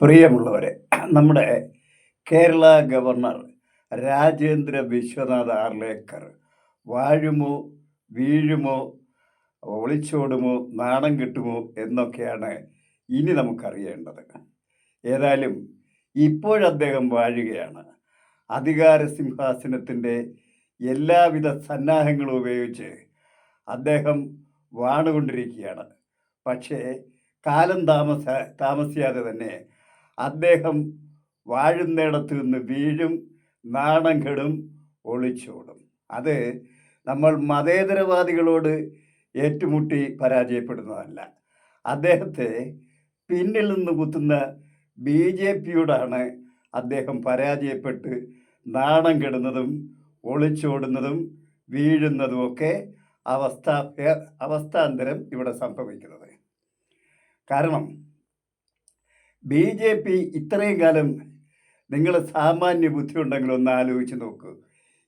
പ്രിയമുള്ളവരെ നമ്മുടെ കേരള ഗവർണർ രാജേന്ദ്ര വിശ്വനാഥ് ആർലേക്കർ വാഴുമോ വീഴുമോ ഒളിച്ചോടുമോ നാണം കിട്ടുമോ എന്നൊക്കെയാണ് ഇനി നമുക്കറിയേണ്ടത്. ഏതായാലും ഇപ്പോഴദ്ദേഹം വാഴുകയാണ്. അധികാര സിംഹാസനത്തിന്റെ എല്ലാവിധ സന്നാഹങ്ങളും ഉപയോഗിച്ച് അദ്ദേഹം വാണുകൊണ്ടിരിക്കുകയാണ്. പക്ഷേ കാലം താമസ താമസിയാതെ തന്നെ അദ്ദേഹം വാഴുന്നിടത്ത് നിന്ന് വീഴും നാണം കെടും ഒളിച്ചോടും. അത് നമ്മൾ മതേതരവാദികളോട് ഏറ്റുമുട്ടി പരാജയപ്പെടുന്നതല്ല. അദ്ദേഹത്തെ പിന്നിൽ നിന്ന് കുത്തുന്ന ബി ജെ പിയോടാണ് അദ്ദേഹം പരാജയപ്പെട്ട് നാണം കെടുന്നതും ഒളിച്ചോടുന്നതും വീഴുന്നതുമൊക്കെ അവസ്ഥ അവസ്ഥാന്തരം ഇവിടെ സംഭവിക്കുന്നത്. കാരണം ബി ജെ പി ഇത്രയും കാലം നിങ്ങൾ സാമാന്യ ബുദ്ധി ഉണ്ടെങ്കിൽ ഒന്ന് ആലോചിച്ച് നോക്കൂ.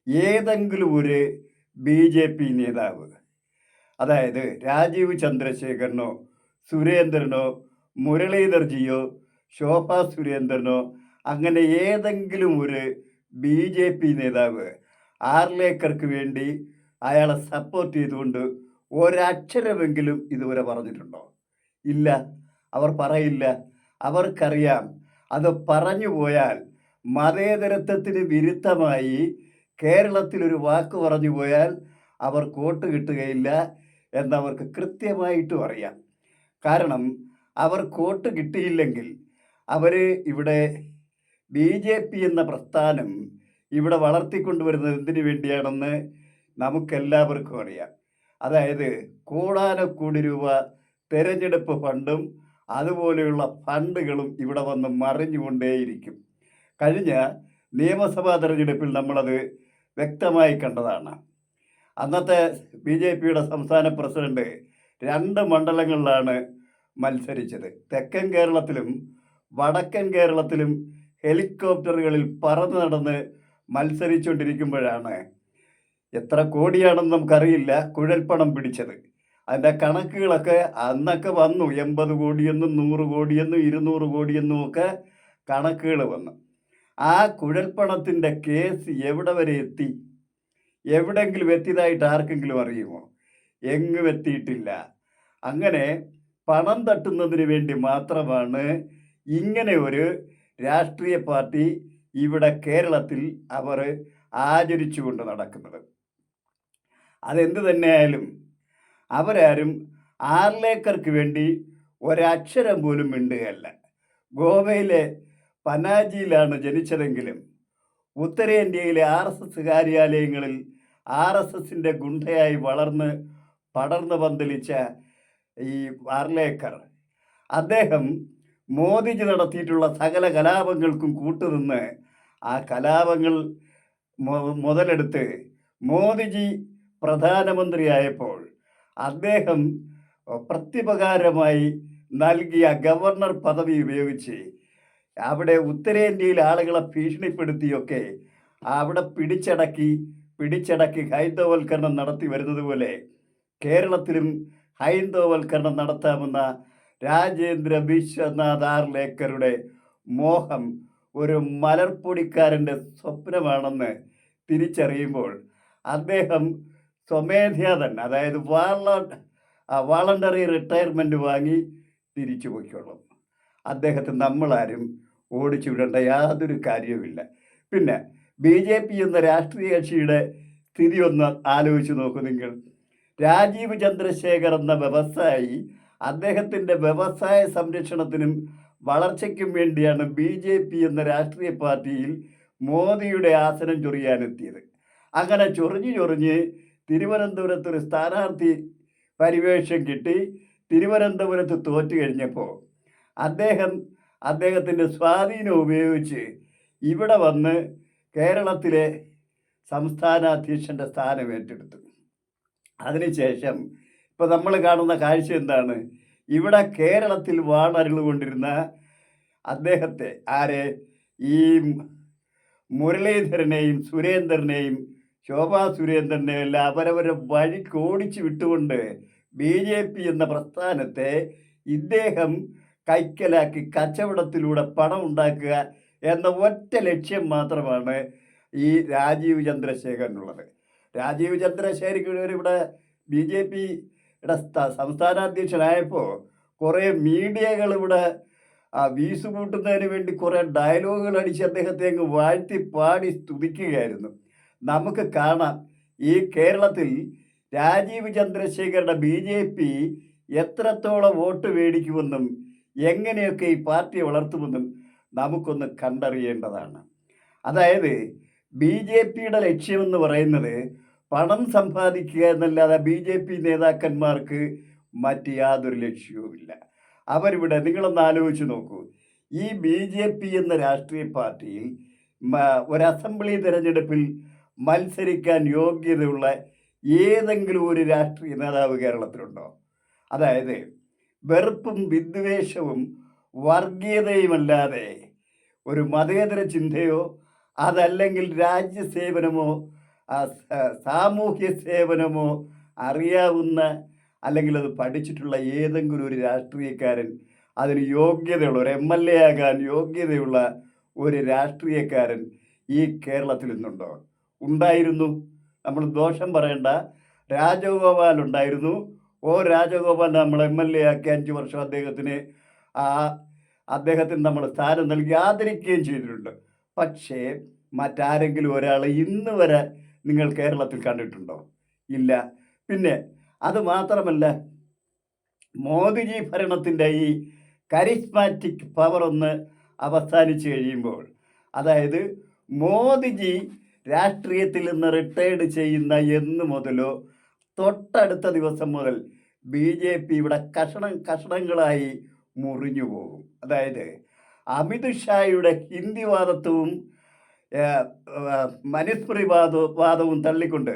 ഏതെങ്കിലും ഒരു ബി ജെ പി നേതാവ് അതായത് രാജീവ് ചന്ദ്രശേഖരനോ സുരേന്ദ്രനോ മുരളീധർജിയോ ശോഭ സുരേന്ദ്രനോ അങ്ങനെ ഏതെങ്കിലും ഒരു ബി ജെ പി നേതാവ് ആർലേക്കർക്ക് വേണ്ടി അയാളെ സപ്പോർട്ട് ചെയ്തുകൊണ്ട് ഒരക്ഷരമെങ്കിലും ഇതുവരെ പറഞ്ഞിട്ടുണ്ടോ? ഇല്ല. അവർ പറയില്ല. അവർക്കറിയാം. അത് പറഞ്ഞു പോയാൽ മതേതരത്വത്തിന് വിരുദ്ധമായി കേരളത്തിലൊരു വാക്ക് പറഞ്ഞു പോയാൽ അവർ കോട്ട് കിട്ടുകയില്ല എന്നവർക്ക് കൃത്യമായിട്ടും അറിയാം. കാരണം അവർ കോട്ട് കിട്ടിയില്ലെങ്കിൽ അവർ ഇവിടെ ബി ജെ പി എന്ന പ്രസ്ഥാനം ഇവിടെ വളർത്തിക്കൊണ്ടുവരുന്നത് എന്തിനു വേണ്ടിയാണെന്ന് നമുക്കെല്ലാവർക്കും അറിയാം. അതായത് കോടാനക്കോടി രൂപ തെരഞ്ഞെടുപ്പ് ഫണ്ടും അതുപോലെയുള്ള ഫണ്ടുകളും ഇവിടെ വന്ന് മറിഞ്ഞുകൊണ്ടേയിരിക്കും. കഴിഞ്ഞ നിയമസഭാ തെരഞ്ഞെടുപ്പിൽ നമ്മളത് വ്യക്തമായി കണ്ടതാണ്. അന്നത്തെ ബി ജെ പിയുടെ സംസ്ഥാന പ്രസിഡന്റ് രണ്ട് മണ്ഡലങ്ങളിലാണ് മത്സരിച്ചത്. തെക്കൻ കേരളത്തിലും വടക്കൻ കേരളത്തിലും ഹെലികോപ്റ്ററുകളിൽ പറന്ന് നടന്ന് മത്സരിച്ചുകൊണ്ടിരിക്കുമ്പോഴാണ് എത്ര കോടിയാണെന്ന് നമുക്കറിയില്ല കുഴൽപ്പണം പിടിച്ചത്. അതിന്റെ കണക്കുകളൊക്കെ അന്നൊക്കെ വന്നു. എൺപത് കോടിയെന്നും നൂറ് കോടിയെന്നും ഇരുന്നൂറ് കോടിയെന്നും ഒക്കെ കണക്കുകൾ വന്നു. ആ കുഴൽപ്പണത്തിന്റെ കേസ് എവിടെ വരെ എത്തി? എവിടെങ്കിലും എത്തിയതായിട്ട് ആർക്കെങ്കിലും അറിയുമോ? എങ്ങും എത്തിയിട്ടില്ല. അങ്ങനെ പണം തട്ടുന്നതിന് വേണ്ടി മാത്രമാണ് ഇങ്ങനെ ഒരു രാഷ്ട്രീയ പാർട്ടി ഇവിടെ കേരളത്തിൽ അവർ ആചരിച്ചുകൊണ്ട് നടക്കുന്നത്. അതെന്ത് തന്നെയായാലും അവരാരും ആർലേക്കർക്ക് വേണ്ടി ഒരക്ഷരം പോലും മിണ്ടുകയല്ല. ഗോവയിലെ പനാജിയിലാണ് ജനിച്ചതെങ്കിലും ഉത്തരേന്ത്യയിലെ ആർ എസ് എസ് കാര്യാലയങ്ങളിൽ ആർ എസ് എസിന്റെ ഗുണ്ടയായി വളർന്ന് പടർന്ന് പന്തലിച്ച ഈ ആർലേക്കർ അദ്ദേഹം മോദിജി നടത്തിയിട്ടുള്ള സകല കലാപങ്ങൾക്കും കൂട്ടുനിന്ന് ആ കലാപങ്ങൾ മുതലെടുത്ത് മോദിജി പ്രധാനമന്ത്രിയായപ്പോൾ അദ്ദേഹം പ്രത്യുപകാരമായി നൽകിയ ഗവർണർ പദവി ഉപയോഗിച്ച് അവിടെ ഉത്തരേന്ത്യയിൽ ആളുകളെ ഭീഷണിപ്പെടുത്തിയൊക്കെ അവിടെ പിടിച്ചടക്കി പിടിച്ചടക്കി ഹൈന്ദവൽക്കരണം നടത്തി വരുന്നത് പോലെ കേരളത്തിലും ഹൈന്ദവൽക്കരണം നടത്താമെന്ന രാജേന്ദ്ര വിശ്വനാഥ് ആർലേക്കറുടെ മോഹം ഒരു മലർപ്പൊടിക്കാരന്റെ സ്വപ്നമാണെന്ന് തിരിച്ചറിയുമ്പോൾ അദ്ദേഹം സ്വമേധയാ തന്നെ. അതായത് വാള വാളണ്ടറി റിട്ടയർമെന്റ് വാങ്ങി തിരിച്ചു പോയിക്കോളും അദ്ദേഹത്തെ നമ്മളാരും ഓടിച്ചു വിടേണ്ട യാതൊരു കാര്യവുമില്ല. പിന്നെ ബി ജെ പി എന്ന രാഷ്ട്രീയ കക്ഷിയുടെ സ്ഥിതി ഒന്ന് ആലോചിച്ച് നോക്കൂ നിങ്ങൾ. രാജീവ് ചന്ദ്രശേഖർ എന്ന വ്യവസായി അദ്ദേഹത്തിന്റെ വ്യവസായ സംരക്ഷണത്തിനും വളർച്ചയ്ക്കും വേണ്ടിയാണ് ബി ജെ പി എന്ന രാഷ്ട്രീയ പാർട്ടിയിൽ മോദിയുടെ ആസനം ചൊറിയാനെത്തിയത്. അങ്ങനെ ചൊറിഞ്ഞ് ചൊറിഞ്ഞ് തിരുവനന്തപുരത്ത് ഒരു സ്ഥാനാർത്ഥി പരിവേഷം കിട്ടി. തിരുവനന്തപുരത്ത് തോറ്റു കഴിഞ്ഞപ്പോൾ അദ്ദേഹം അദ്ദേഹത്തിന്റെ സ്വാധീനം ഉപയോഗിച്ച് ഇവിടെ വന്ന് കേരളത്തിലെ സംസ്ഥാന അധ്യക്ഷന്റെ സ്ഥാനം ഏറ്റെടുത്തു. അതിനുശേഷം ഇപ്പോൾ നമ്മൾ കാണുന്ന കാഴ്ച എന്താണ്? ഇവിടെ കേരളത്തിൽ വാണരുളുകൊണ്ടിരുന്ന അദ്ദേഹത്തെ ആരെ? ഈ മുരളീധരനെയും സുരേന്ദ്രനെയും ശോഭാ സുരേന്ദ്രനെ എല്ലാം അവരവരെ വഴിക്ക് ഓടിച്ചു വിട്ടുകൊണ്ട് ബി ജെ പി എന്ന പ്രസ്ഥാനത്തെ ഇദ്ദേഹം കൈക്കലാക്കി കച്ചവടത്തിലൂടെ പണം ഉണ്ടാക്കുക എന്ന ഒറ്റ ലക്ഷ്യം മാത്രമാണ് ഈ രാജീവ് ചന്ദ്രശേഖരനുള്ളത്. രാജീവ് ചന്ദ്രശേഖരൻ ഇവിടെ ബി ജെ പിയുടെ സംസ്ഥാന അധ്യക്ഷനായപ്പോൾ കുറേ മീഡിയകൾ ഇവിടെ ആ വീസ് കൂട്ടുന്നതിന് വേണ്ടി കുറേ ഡയലോഗുകൾ അടിച്ച് അദ്ദേഹത്തെ അങ്ങ് വാഴ്ത്തി പാടി സ്തുതിക്കുകയായിരുന്നു. നമുക്ക് കാണാം. ഈ കേരളത്തിൽ രാജീവ് ചന്ദ്രശേഖരുടെ ബി ജെ പി എത്രത്തോളം വോട്ട് മേടിക്കുമെന്നും എങ്ങനെയൊക്കെ ഈ പാർട്ടിയെ വളർത്തുമെന്നും നമുക്കൊന്ന് കണ്ടറിയേണ്ടതാണ്. അതായത് ബി ജെ പിയുടെ ലക്ഷ്യമെന്ന് പറയുന്നത് പണം സമ്പാദിക്കുക എന്നല്ലാതെ ബി ജെ പി നേതാക്കന്മാർക്ക് മറ്റ് യാതൊരു ലക്ഷ്യവുമില്ല അവരിവിടെ നിങ്ങളൊന്ന് ആലോചിച്ച് നോക്കൂ. ഈ ബി ജെ പി എന്ന രാഷ്ട്രീയ പാർട്ടിയിൽ ഒരു അസംബ്ലി തിരഞ്ഞെടുപ്പിൽ മത്സരിക്കാൻ യോഗ്യതയുള്ള ഏതെങ്കിലും ഒരു രാഷ്ട്രീയ നേതാവ് കേരളത്തിലുണ്ടോ? അതായത് വെറുപ്പും വിദ്വേഷവും വർഗീയതയുമല്ലാതെ ഒരു മതേതര ചിന്തയോ അതല്ലെങ്കിൽ രാജ്യസേവനമോ സാമൂഹ്യ സേവനമോ അറിയാവുന്ന അല്ലെങ്കിൽ അത് പഠിച്ചിട്ടുള്ള ഏതെങ്കിലും ഒരു രാഷ്ട്രീയക്കാരൻ അതിന് യോഗ്യതയുള്ള ഒരു എം എൽ എ ആകാൻ യോഗ്യതയുള്ള ഒരു രാഷ്ട്രീയക്കാരൻ ഈ കേരളത്തിൽ ഇന്നുണ്ടോ ഉണ്ടായിരുന്നു. നമ്മൾ ദോഷം പറയണ്ട. രാജഗോപാൽ ഉണ്ടായിരുന്നു. ഓ രാജഗോപാൽ നമ്മൾ എം എൽ എ ആക്കി അഞ്ച് വർഷം അദ്ദേഹത്തിന് ആ അദ്ദേഹത്തിന് നമ്മൾ സ്ഥാനം നൽകി ആദരിക്കുകയും ചെയ്തിട്ടുണ്ട്. പക്ഷേ മറ്റാരെങ്കിലും ഒരാൾ ഇന്ന് വരെ നിങ്ങൾ കേരളത്തിൽ കണ്ടിട്ടുണ്ടോ? ഇല്ല. പിന്നെ അത് മാത്രമല്ല മോദിജി ഭരണത്തിന്റെ ഈ കരിസ്മാറ്റിക് പവർ ഒന്ന് അവസാനിച്ച് കഴിയുമ്പോൾ അതായത് മോദിജി രാഷ്ട്രീയത്തിൽ നിന്ന് റിട്ടയർഡ് ചെയ്യുന്ന എന്ന് മുതലോ തൊട്ടടുത്ത ദിവസം മുതൽ ബി ജെ പി ഇവിടെ കഷണം കഷണങ്ങളായി മുറിഞ്ഞു പോകും. അതായത് അമിത് ഷായുടെ ഹിന്ദിവാദത്വവും മനുസ്മൃതി വാദ വാദവും തള്ളിക്കൊണ്ട്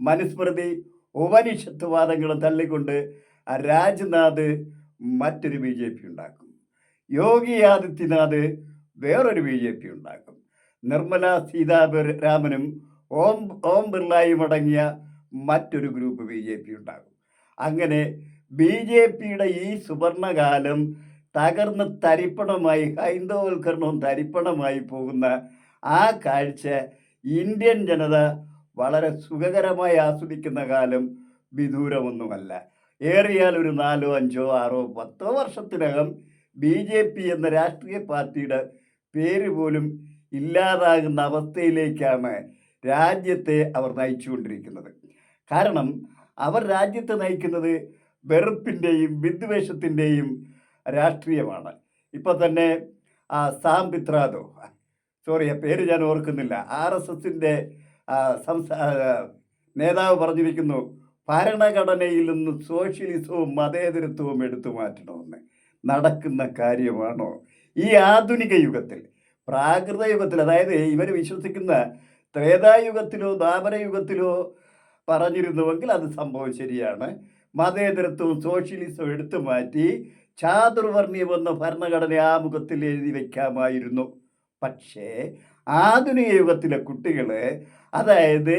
മനുസ്മൃതി ഉപനിഷത്ത് വാദങ്ങളും തള്ളിക്കൊണ്ട് രാജ്നാഥ് മറ്റൊരു ബി ജെ പി ഉണ്ടാക്കും. യോഗി ആദിത്യനാഥ് വേറൊരു ബി ജെ പി ഉണ്ടാക്കും. നിർമ്മല സീതാരാമനും ഓം ഓം ബിർളയും അടങ്ങിയ മറ്റൊരു ഗ്രൂപ്പ് ബി ജെ പി ഉണ്ടാകും. അങ്ങനെ ബി ജെ പിയുടെ ഈ സുവർണകാലം തകർന്ന് തരിപ്പണമായി ഹൈന്ദവവൽക്കരണവും തരിപ്പണമായി പോകുന്ന ആ കാഴ്ച ഇന്ത്യൻ ജനത വളരെ സുഖകരമായി ആസ്വദിക്കുന്ന കാലം വിദൂരമൊന്നുമല്ല. ഏറിയാൽ ഒരു നാലോ അഞ്ചോ ആറോ പത്തോ വർഷത്തിനകം ബി ജെ പി എന്ന രാഷ്ട്രീയ പാർട്ടിയുടെ പേര് പോലും ഇല്ലാതാകുന്ന അവസ്ഥയിലേക്കാണ് രാജ്യത്തെ അവർ നയിച്ചുകൊണ്ടിരിക്കുന്നത്. കാരണം അവർ രാജ്യത്തെ നയിക്കുന്നത് വെറുപ്പിന്റെയും വിദ്വേഷത്തിന്റെയും രാഷ്ട്രീയമാണ്. ഇപ്പം തന്നെ ആ സാം പിത്രാദോ സോറി ആ പേര് ഞാൻ ഓർക്കുന്നില്ല. ആർ എസ് എസിന്റെ സംസ്ഥാ നേതാവ് പറഞ്ഞിരിക്കുന്നു ഭരണഘടനയിൽ നിന്ന് സോഷ്യലിസവും മതേതരത്വവും എടുത്തു മാറ്റണമെന്ന്. നടക്കുന്ന കാര്യമാണോ? ഈ ആധുനിക യുഗത്തിൽ പ്രാകൃത യുഗത്തിൽ അതായത് ഇവർ വിശ്വസിക്കുന്ന ത്രേതായുഗത്തിലോ ദ്വാപരയുഗത്തിലോ പറഞ്ഞിരുന്നുവെങ്കിൽ അത് സംഭവം ശരിയാണ്. മതേതരത്വവും സോഷ്യലിസവും എടുത്തു മാറ്റി ചാതുർവർണീയമെന്ന ഭരണഘടന ആമുഖത്തിൽ എഴുതി വയ്ക്കാമായിരുന്നു പക്ഷേ ആധുനിക യുഗത്തിലെ കുട്ടികൾ അതായത്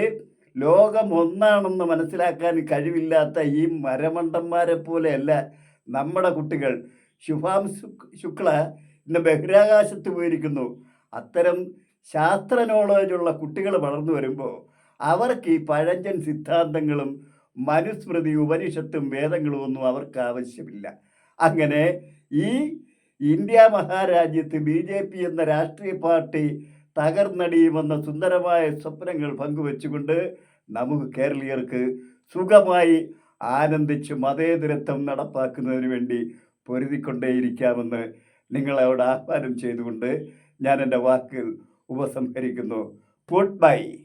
ലോകം ഒന്നാണെന്ന് മനസ്സിലാക്കാൻ കഴിവില്ലാത്ത ഈ മരമണ്ടന്മാരെ പോലെയല്ല നമ്മുടെ കുട്ടികൾ. ശുഭാം ശുക്ല ഇന്ന് ബഹിരാകാശത്ത് പോയിരിക്കുന്നു. അത്തരം ശാസ്ത്ര നോളജുള്ള കുട്ടികൾ വളർന്നു വരുമ്പോൾ അവർക്ക് ഈ പഴഞ്ചൻ സിദ്ധാന്തങ്ങളും മനുസ്മൃതി ഉപനിഷത്തും വേദങ്ങളും ഒന്നും അവർക്ക് ആവശ്യമില്ല. അങ്ങനെ ഈ ഇന്ത്യ മഹാരാജ്യത്ത് ബി ജെ പി എന്ന രാഷ്ട്രീയ പാർട്ടി തകർന്നടിയുമെന്ന സുന്ദരമായ സ്വപ്നങ്ങൾ പങ്കുവെച്ചുകൊണ്ട് നമുക്ക് കേരളീയർക്ക് സുഖമായി ആനന്ദിച്ച് മതേതരത്വം നടപ്പാക്കുന്നതിന് വേണ്ടി പൊരുതിക്കൊണ്ടേയിരിക്കാമെന്ന് നിങ്ങളോട് ആഹ്വാനം ചെയ്തുകൊണ്ട് ഞാൻ എന്റെ വാക്കുകൾ ഉപസംഹരിക്കുന്നു. Good bye